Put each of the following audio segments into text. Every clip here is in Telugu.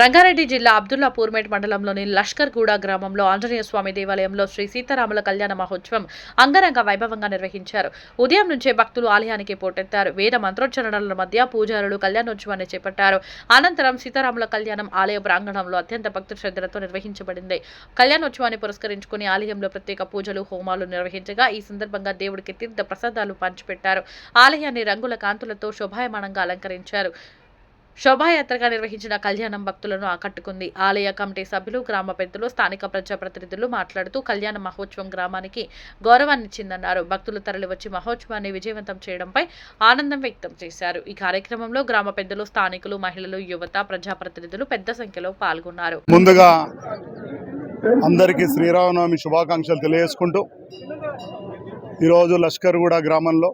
రంగారెడ్డి జిల్లా అబ్దుల్లాపూర్మేట్ మండలంలోని లష్కర్గూడ గ్రామంలో ఆంజనేయ స్వామి దేవాలయంలో శ్రీ సీతారాముల కళ్యాణ మహోత్సవం అంగరంగ వైభవంగా నిర్వహించారు. ఉదయం నుంచే భక్తులు ఆలయానికి పోటెత్తారు. వేద మంత్రోచ్చరణల మధ్య పూజారులు కళ్యాణోత్సవాన్ని చేపట్టారు. అనంతరం సీతారాముల కళ్యాణం ఆలయ ప్రాంగణంలో అత్యంత భక్తి శ్రద్ధలతో నిర్వహించబడింది. కళ్యాణోత్సవాన్ని పురస్కరించుకుని ఆలయంలో ప్రత్యేక పూజలు హోమాలు నిర్వహించగా ఈ సందర్భంగా దేవుడికి తీర్థ ప్రసాదాలు పంచిపెట్టారు. ఆలయాన్ని రంగుల కాంతులతో శోభాయమానంగా అలంకరించారు. శోభాయాత్రగా నిర్వహించిన కళ్యాణం భక్తులను ఆకట్టుకుంది. ఆలయ కమిటీ సభ్యులు గ్రామ పెద్దలు స్థానిక ప్రజాప్రతినిధులు మాట్లాడుతూ కళ్యాణ మహోత్సవం గ్రామానికి గౌరవాన్నిచ్చిందన్నారు భక్తులు తరలివచ్చి మహోత్సవాన్ని విజయవంతం చేయడంపై ఆనందం వ్యక్తం చేశారు. ఈ కార్యక్రమంలో గ్రామ పెద్దలు స్థానికులు మహిళలు యువత ప్రజాప్రతినిధులు పెద్ద సంఖ్యలో పాల్గొన్నారు. ముందుగా అందరికీ శ్రీరామనవమి శుభాకాంక్షలు తెలియజేసుకుంటూ ఈరోజు లష్కర్గూడ గ్రామంలో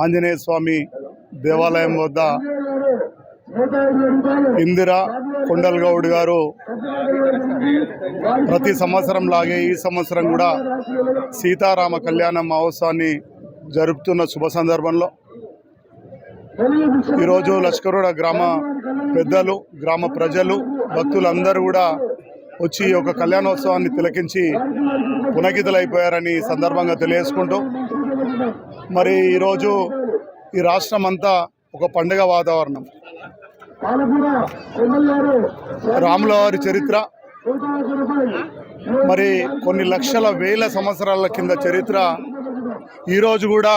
ఆంజనేయ స్వామి దేవాలయం వద్ద ఇందిరా కొండలగౌడ్ గారు ప్రతి సంవత్సరం లాగే ఈ సంవత్సరం కూడా సీతారామ కళ్యాణ మహోత్సవాన్ని జరుపుతున్న శుభ సందర్భంలో. ఈరోజు లష్కరుడ గ్రామ పెద్దలు గ్రామ ప్రజలు భక్తులందరూ కూడా వచ్చి ఒక కళ్యాణోత్సవాన్ని తిలకించి పునకితులైపోయారని ఈ సందర్భంగా తెలియజేసుకుంటూ మరి ఈరోజు ఈ రాష్ట్రం అంతా ఒక పండుగ వాతావరణం. రాముల వారి చరిత్ర. మరి కొన్ని లక్షల వేల సంవత్సరాల కింద చరిత్ర. ఈరోజు కూడా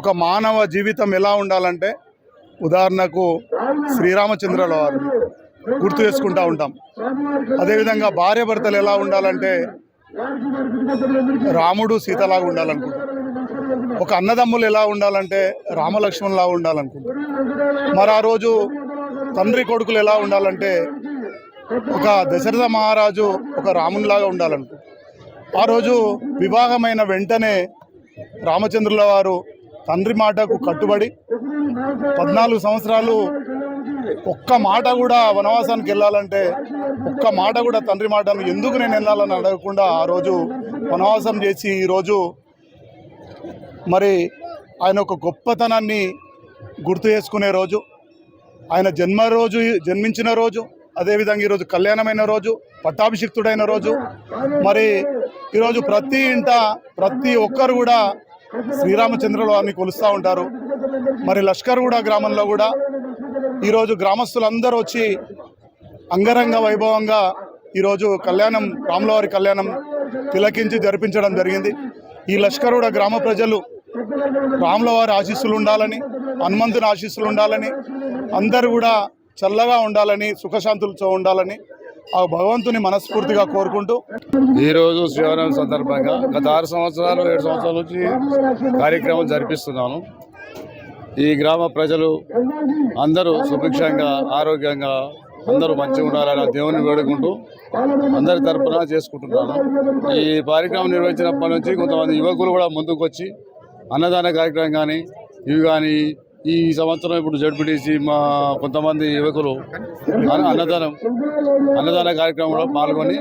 ఒక మానవ జీవితం ఎలా ఉండాలంటే ఉదాహరణకు శ్రీరామచంద్రుల వారు గుర్తు చేసుకుంటూ ఉంటాం. అదేవిధంగా భార్య భర్తలు ఎలా ఉండాలంటే రాముడు సీతలాగా ఉండాలనుకుంటాం ఒక అన్నదమ్ములు ఎలా ఉండాలంటే రామలక్ష్మణులా ఉండాలనుకుంటాం మరి ఆ రోజు తండ్రి కొడుకులు ఎలా ఉండాలంటే ఒక దశరథ మహారాజు ఒక రామునిలాగా ఉండాలనుకుంటాం ఆ రోజు వివాహమైన వెంటనే రామచంద్రుల వారు తండ్రి మాటకు కట్టుబడి పద్నాలుగు సంవత్సరాలు ఒక్క మాట కూడా వనవాసానికి వెళ్ళాలంటే ఒక్క మాట కూడా తండ్రి మాటను ఎందుకు నేను వెళ్ళాలని అడగకుండా ఆ రోజు వనవాసం చేసి ఈరోజు మరి ఆయన ఒక గొప్పతనాన్ని గుర్తు చేసుకునే రోజు ఆయన జన్మ రోజు జన్మించిన రోజు అదేవిధంగా ఈరోజు కళ్యాణమైన రోజు పట్టాభిషిక్తుడైన రోజు మరి ఈరోజు ప్రతి ఇంట ప్రతి ఒక్కరు కూడా శ్రీరామచంద్రులు అని కొలుస్తూ ఉంటారు. మరి లష్కర్గూడ గ్రామంలో కూడా ఈరోజు గ్రామస్తులందరూ వచ్చి అంగరంగ వైభవంగా ఈరోజు కళ్యాణం రాములవారి కళ్యాణం తిలకించి జరిపించడం జరిగింది. ఈ లష్కరుడ గ్రామ ప్రజలు రాములవారి ఆశీస్సులు ఉండాలని హనుమంతుని ఆశీస్సులు ఉండాలని అందరూ కూడా చల్లగా ఉండాలని సుఖశాంతులతో ఉండాలని ఆ భగవంతుని మనస్ఫూర్తిగా కోరుకుంటూ ఈరోజు శ్రీవరం సందర్భంగా గత ఆరు సంవత్సరాలు ఏడు సంవత్సరాల నుంచి కార్యక్రమం జరిపిస్తున్నాను ఈ గ్రామ ప్రజలు అందరూ సుభిక్షంగా ఆరోగ్యంగా అందరూ మంచిగా ఉండాలని దేవుని వేడుకుంటూ అందరి తరఫున చేసుకుంటున్నాను. ఈ కార్యక్రమం నిర్వహించినప్పటి నుంచి కొంతమంది యువకులు కూడా ముందుకు వచ్చి అన్నదాన కార్యక్రమం కానీ ఇవి కానీ ఈ సంవత్సరం ఇప్పుడు జడ్పీటీసీ మా కొంతమంది యువకులు అన్నదానం అన్నదాన కార్యక్రమంలో పాల్గొని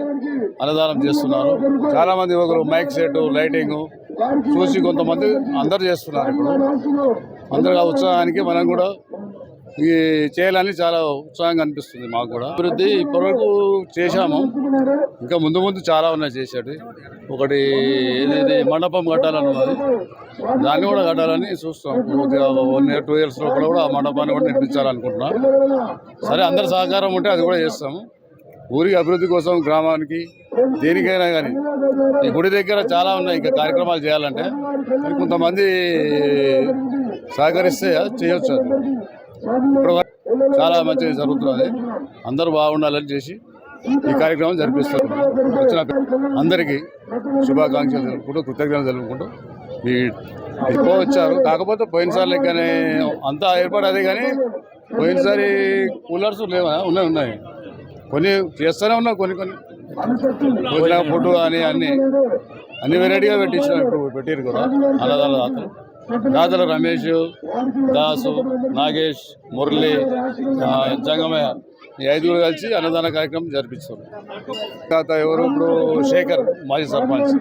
అన్నదానం చేస్తున్నారు. చాలామంది యువకులు మైక్ సెట్ లైటింగ్ చూసి కొంతమంది అందరు చేస్తున్నారు ఇప్పుడు. అందరు ఉత్సాహానికి మనం కూడా ఈ చేయాలని చాలా ఉత్సాహంగా అనిపిస్తుంది మాకు కూడా. అభివృద్ధి ఇప్పటివరకు చేశాము. ఇంకా ముందు ముందు చాలా ఉన్నాయి చేసేది ఒకటి ఏదైతే మండపం కట్టాలని ఉన్నది దాన్ని కూడా కట్టాలని చూస్తాం వన్ ఇయర్ టూ ఇయర్స్ లోపల కూడా ఆ మండపాన్ని కూడా నిర్మించాలనుకుంటున్నాం. సరే అందరి సహకారం ఉంటే అది కూడా చేస్తాము. ఊరి అభివృద్ధి కోసం గ్రామానికి దేనికైనా కానీ. ఈ గుడి దగ్గర చాలా ఉన్నాయి ఇంకా కార్యక్రమాలు చేయాలంటే. కొంతమంది సహకరిస్తే చేయొచ్చు ఇప్పుడు చాలా మంచిగా జరుగుతున్నది. అందరూ బాగుండాలని చేసి ఈ కార్యక్రమం జరిపిస్తారు వచ్చిన అందరికీ శుభాకాంక్షలు తెలుపుకుంటూ కృతజ్ఞతలు తెలుపుకుంటూ మీ ఎక్కువ వచ్చారు. కాకపోతే పోయినసారి లెక్కనే అంతా ఏర్పాటు అదే కానీ పోయినసారి కూలర్స్ లేవా? ఉన్నాయి ఉన్నాయి. కొన్ని చేస్తూనే ఉన్నావు కొన్ని కొన్ని. భోజన ఫుడ్ కానీ అన్ని అన్ని వెరైటీగా పెట్టించిన ఇప్పుడు పెట్టారు కూడా. అన్నదాన దాతలు దాతలు రమేష్ దాసు నాగేష్ మురళి జంగమయ్య ఈ ఐదుగురు కలిసి అన్నదాన కార్యక్రమం జరిపిస్తారు తర్వాత ఎవరు? ఇప్పుడు శేఖర్ మాజీ సర్పంచ్.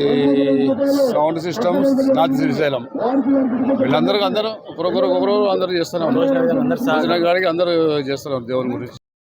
ఈ సౌండ్ సిస్టమ్ నాది శ్రీశైలం. వీళ్ళందరూ అందరూ ఒకరొకరు ఒకరు అందరూ చేస్తున్నారు భోజన కాడికి అందరూ చేస్తున్నారు దేవుని గురించి.